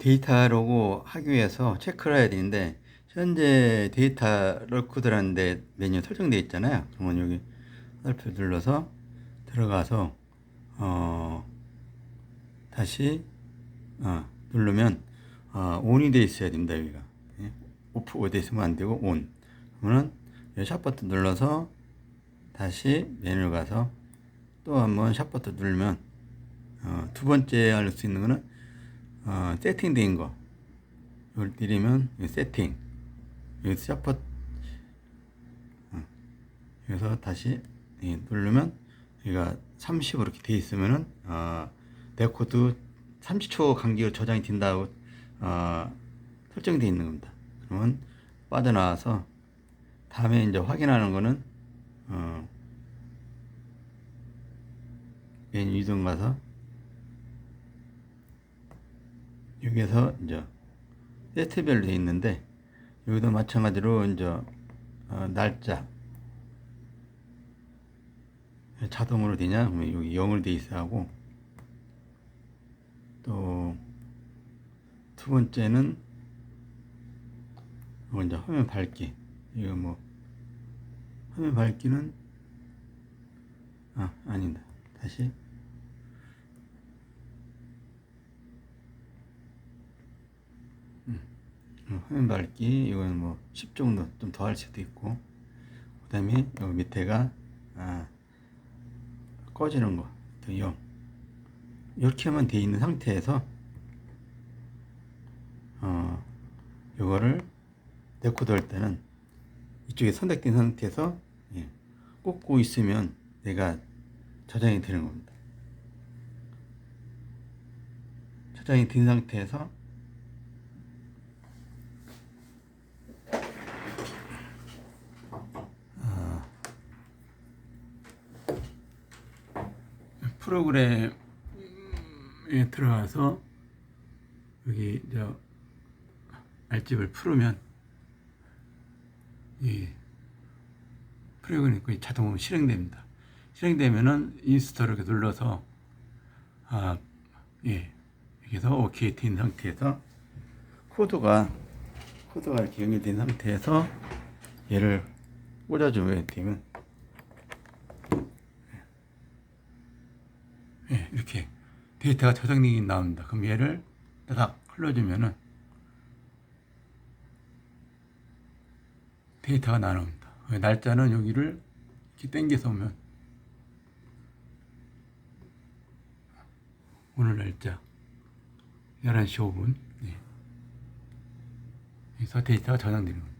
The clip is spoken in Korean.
데이터 로그 하기 위해서 체크를 해야 되는데 현재 데이터 넣고들었는데 메뉴 설정되어 있잖아요. 그러면 여기 화살표 눌러서 들어가서 어 다시 어, 누르면 어, 온이 돼 있어야 됩니다 여기가 예? 오프 돼 있으면 안 되고 온 그러면은 이샵 버튼 눌러서 다시 메뉴 가서 또 한번 샵 버튼 누르면 어, 두 번째 할 수 있는 거는 어, 세팅된 거. 이걸 이 세팅. 여기 샵 버튼 어, 여기서 다시 예, 누르면 여기가 30 이렇게 돼 있으면은 어, 데코드 30초 간격으로 저장이 된다고 어, 설정되어 있는 겁니다. 그러면 빠져나와서 다음에 이제 확인하는 거는 어, 메뉴 이동 가서 여기에서 이제 세트별로 되어 있는데 여기도 마찬가지로 이제 어, 날짜. 자동으로 되냐? 여기 0을 돼 있어 하고. 또 두 번째는 먼저 화면 밝기. 이거 뭐 화면 밝기는 아 아니다. 다시 음, 어, 화면 밝기 이거는 뭐 10 정도 좀 더 할 수도 있고 그 다음에 여기 밑에가 아 꺼지는 거또 0 이렇게만 돼 있는 상태에서 어 요거를 데코드 할 때는 이쪽에 선택된 상태에서 예, 꽂고 있으면 내가 저장이 되는 겁니다. 저장이 된 상태에서 어, 프로그램 에 들어가서 여기 저 알집을 풀으면 이 프로그램이 자동으로 실행됩니다. 실행되면은 인스톨을 눌러서 아 예 여기서 오케이 된 상태에서 코드가 코드가 이렇게 연결된 상태에서 얘를 꽂아주면 되면 예 이렇게 데이터가 저장되긴 나옵니다. 그럼 얘를 따닥 흘러주면은 데이터가 나옵니다. 날짜는 여기를 이렇게 당겨서 오면 오늘 날짜 11시 5분 예. 여기서 데이터가 저장되는 겁니다.